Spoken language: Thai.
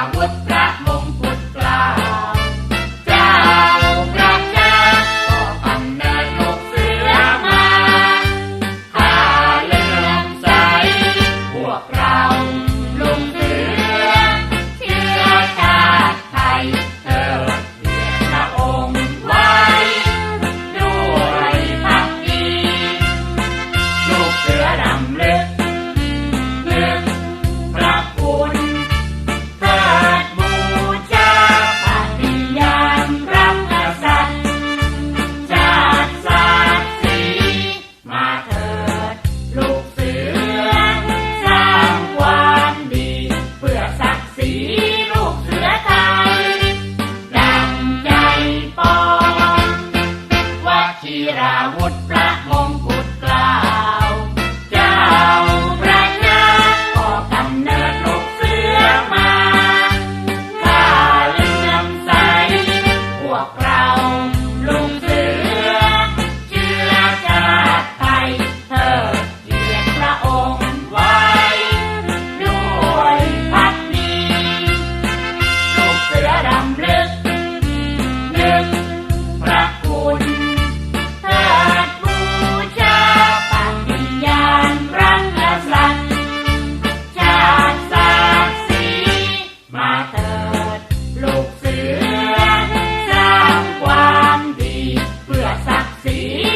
I would ราวุธพระมง 谁？